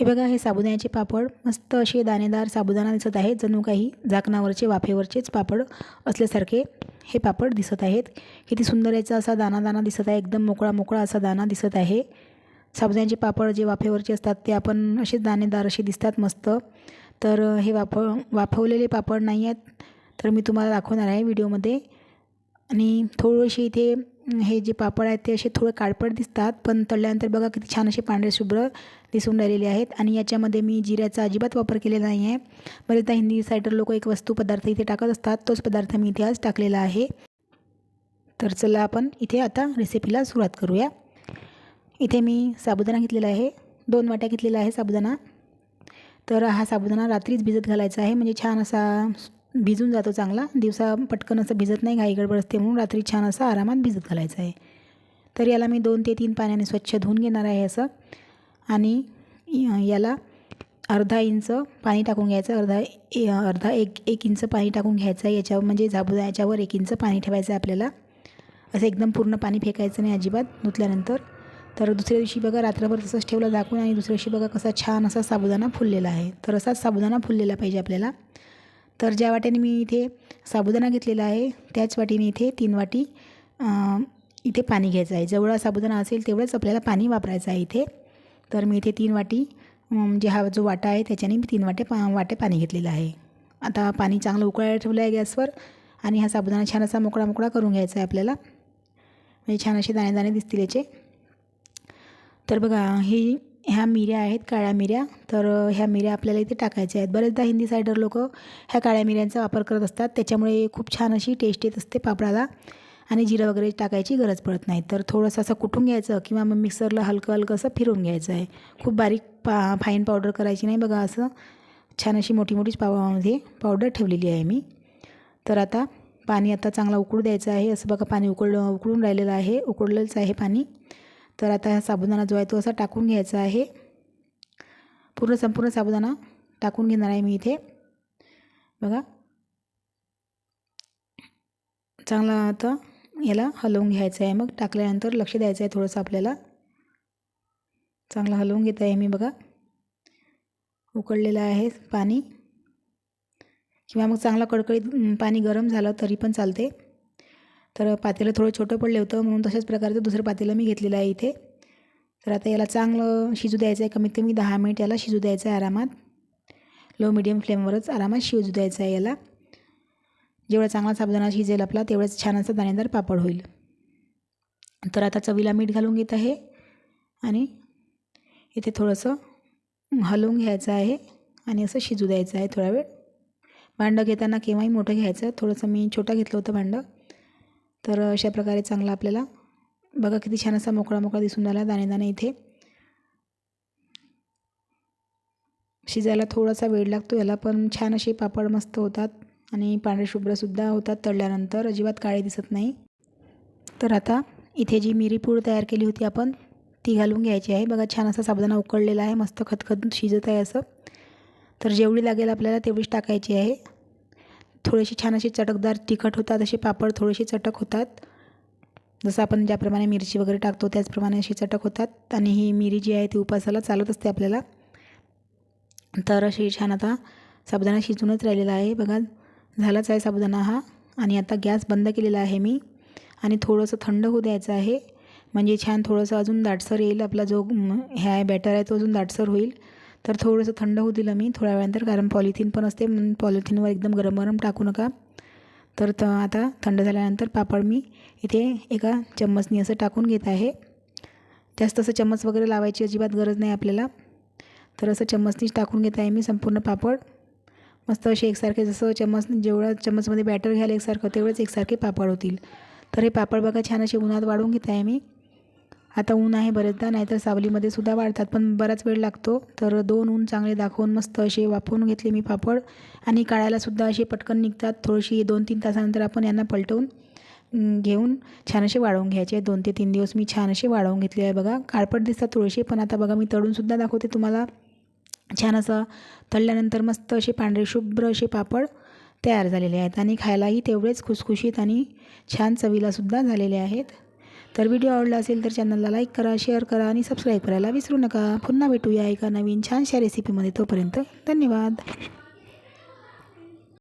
हे बघा हे साबुदाण्याचे पापड. मस्त असे दाणेदार साबुदाणा दिसत आहेत. जणू काही झाकणावरचे वाफेवरचेच पापड असल्यासारखे हे पापड दिसत आहेत. किती सुंदर याचा असा दाणा दाणा दिसत आहे. एकदम मोकळा मोकळा असा दाणा दिसत आहे. साबुदाण्याचे पापड जे वाफेवरचे असतात ते आपण असे दाणेदार असे दिसतात मस्त. तर हे वाफ वाफवलेले पापड नाही आहेत. तर मी तुम्हाला दाखवणार आहे व्हिडिओमध्ये. आणि थोडीशी इथे हे जे पापड आहेत ते असे थोडे काळपट दिसतात पण तळल्यानंतर बघा किती छान असे पांढरे शुभ्र दिसून राहिलेले आहेत. आणि याच्यामध्ये मी जिऱ्याचा अजिबात वापर केलेला नाही आहे बरेचदा हिंदी सायटर लोक एक वस्तू पदार्थ इथे टाकत असतात तोच पदार्थ मी इथे आज टाकलेला आहे. तर चला आपण इथे आता रेसिपीला सुरुवात करूया. इथे मी साबुदाणा घेतलेला आहे. दोन वाट्या घेतलेला आहे साबुदाणा. तर हा साबुदाणा रात्रीच भिजत घालायचा आहे. म्हणजे छान असा भिजून जातो चांगला. दिवसा पटकन असं भिजत नाही घाई गडबड असते म्हणून रात्री छान असं आरामात भिजत घालायचं आहे. तर याला मी दोन ते तीन पाण्याने स्वच्छ धुवून घेणार आहे असं. आणि याला अर्धा इंच पाणी टाकून घ्यायचं. अर्धा ए अर्धा एक एक इंच पाणी टाकून घ्यायचं आहे. याच्यावर म्हणजे झाबुदा याच्यावर एक इंच पाणी ठेवायचं आहे आपल्याला. असं एकदम पूर्ण पाणी फेकायचं नाही अजिबात धुतल्यानंतर. तर दुसऱ्या दिवशी बघा रात्रभर तसंच ठेवलं दाखवून आणि दुसऱ्या दिवशी बघा कसा छान असा साबुदाणा फुललेला आहे. तर असाच साबुदाणा फुललेला पाहिजे आपल्याला. तर ज्या वाट्याने मी इथे साबुदाणा घेतलेला आहे त्याच वाटीने इथे तीन वाटी इथे पाणी घ्यायचं आहे. जेवढा साबुदाणा असेल तेवढंच आपल्याला पाणी वापरायचं आहे इथे. तर मी इथे तीन वाटी म्हणजे हा जो वाटा आहे त्याच्याने मी तीन वाटे पा वाटे पाणी घेतलेलं आहे. आता पाणी चांगलं उकळायला ठेवलं आहे गॅसवर आणि हा साबुदाणा छान असा मोकळा मोकळा करून घ्यायचा आहे आपल्याला. म्हणजे छान असे दाणे दाणे दिसतील याचे. तर बघा ही ह्या मिऱ्या आहेत काळ्या मिऱ्या. तर ह्या मिऱ्या आपल्याला इथे टाकायच्या आहेत. बरेचदा हिंदी सायडर लोक ह्या काळ्या मिऱ्यांचा वापर करत असतात. त्याच्यामुळे खूप छान अशी टेस्ट येत असते पापडाला आणि जिरं वगैरे टाकायची गरज पडत नाही. तर थोडंसं असं कुठून घ्यायचं किंवा मग मिक्सरला हलकं हलकं असं फिरून घ्यायचं आहे. खूप बारीक पा फाईन पावडर करायची नाही बघा असं. छान अशी मोठी मोठीच पावामध्ये पावडर ठेवलेली आहे मी. तर आता पाणी आता चांगला उकळू द्यायचं आहे. असं बघा पाणी उकळ उकळून राहिलेलं आहे. उकळलेलंच आहे पाणी. तर आता हा साबुदाणा जो आहे तो असा टाकून घ्यायचा आहे. पूर्ण संपूर्ण साबुदाणा टाकून घेणार आहे मी इथे. बघा. चांगला आता याला हलवून घ्यायचं आहे. मग टाकल्यानंतर लक्ष द्यायचं आहे थोडंसं आपल्याला. चांगला हलवून घेत आहे मी बघा. उकळलेलं आहे पाणी. किंवा मग चांगला कडकडीत पाणी गरम झालं तरी पण चालते. तर पातेलं थोडं छोटं पडलं होतं म्हणून तशाच प्रकारचं दुसरं पातेलं मी घेतलेलं आहे इथे. तर आता याला चांगलं शिजू द्यायचं आहे कमीत कमी दहा मिनिट याला शिजू द्यायचं आहे आरामात. लो मिडियम फ्लेमवरच आरामात शिजू द्यायचं आहे याला. जेवढा चांगला साबुदाणा शिजेल आपला तेवढंच छान असं दाणेदार पापड होईल. तर आता चवीला मीठ घालून घेत आहे आणि इथे थोडंसं हलवून घ्यायचं आहे आणि असं शिजू द्यायचं आहे थोडा वेळ. भांडं घेताना केव्हाही मोठं घ्यायचं थोडंसं मी छोटा घेतलं होतं भांडं. तर अशा प्रकारे चांगला आपल्याला बघा किती छान असा मोकळा मोकळा दिसून राहिला दाणे इथे. शिजायला थोडासा वेळ लागतो याला पण छान असे पापड मस्त होतात आणि पांढरे शुभ्रसुद्धा होतात तळल्यानंतर अजिबात काळे दिसत नाही. तर आता इथे जी मिरी पूड तयार केली होती आपण ती घालून घ्यायची आहे. बघा छान असा साबुदाणा उकळलेला आहे मस्त खतखत शिजत आहे असं. तर जेवढी लागेल आपल्याला तेवढीच टाकायची आहे. थोडीशी छान अशी चटकदार तिखट होतात असे पापड थोडेसे चटक होतात. जसं आपण ज्याप्रमाणे मिरची वगैरे टाकतो त्याचप्रमाणे अशी चटक होतात. आणि ही मिरी जी आहे ती उपासाला चालत असते आपल्याला. तर अशी छान आता साबुदाणा शिजूनच राहिलेला आहे. बघा झालाच आहे साबुदाणा हा. आणि आता गॅस बंद केलेला आहे मी. आणि थोडंसं थंड होऊ द्यायचं आहे. म्हणजे छान थोडंसं अजून दाटसर येईल. आपला जो ह्या आहे बॅटर आहे तो अजून दाटसर होईल. तर थोडंसं थंड होऊ दिलं मी थोड्या वेळानंतर कारण पॉलिथिन पण असते म्हणून पॉलिथिनवर एकदम गरम गरम टाकू नका. तर त आता थंड झाल्यानंतर पापड मी इथे एका चम्मचनी असं टाकून घेत आहे. जास्त असं चम्मच वगैरे लावायची अजिबात गरज नाही आपल्याला. तर असं चम्मचनीच टाकून घेत आहे मी संपूर्ण पापड. मस्त असे एकसारखे जसं चम्मच जेवढं चम्मचमध्ये बॅटर घ्यायला एकसारखं तेवढंच एकसारखे पापड होतील. तर हे पापड बघा छान असे उन्हात वाढवून घेत आहे मी. आता ऊन आहे बरेचदा नाहीतर सावलीमध्ये सुद्धा वाढतात पण बराच वेळ लागतो. तर दोन ऊन चांगले दाखवून मस्त असे वाफवून घेतले मी पापड. आणि काळायलासुद्धा असे पटकन निघतात. थोडीशी दोन तीन तासानंतर आपण यांना पलटवून घेऊन छान असे वाढवून घ्यायचे. दोन ते तीन दिवस मी छान असे वाढवून घेतले आहे बघा. काळपट दिसतात थोडेसे पण आता बघा मी तळूनसुद्धा दाखवते तुम्हाला. छान असं तळल्यानंतर मस्त असे पांढरे शुभ्र असे पापड तयार झालेले आहेत. आणि खायलाही तेवढेच खुसखुशीत आणि छान चवीलासुद्धा झालेले आहेत. तर व्हिडिओ आवडला असेल तर चॅनलला लाईक करा शेअर करा आणि सबस्क्राईब करायला विसरू नका. पुन्हा भेटूया एका नवीन छानशा रेसिपीमध्ये तोपर्यंत धन्यवाद.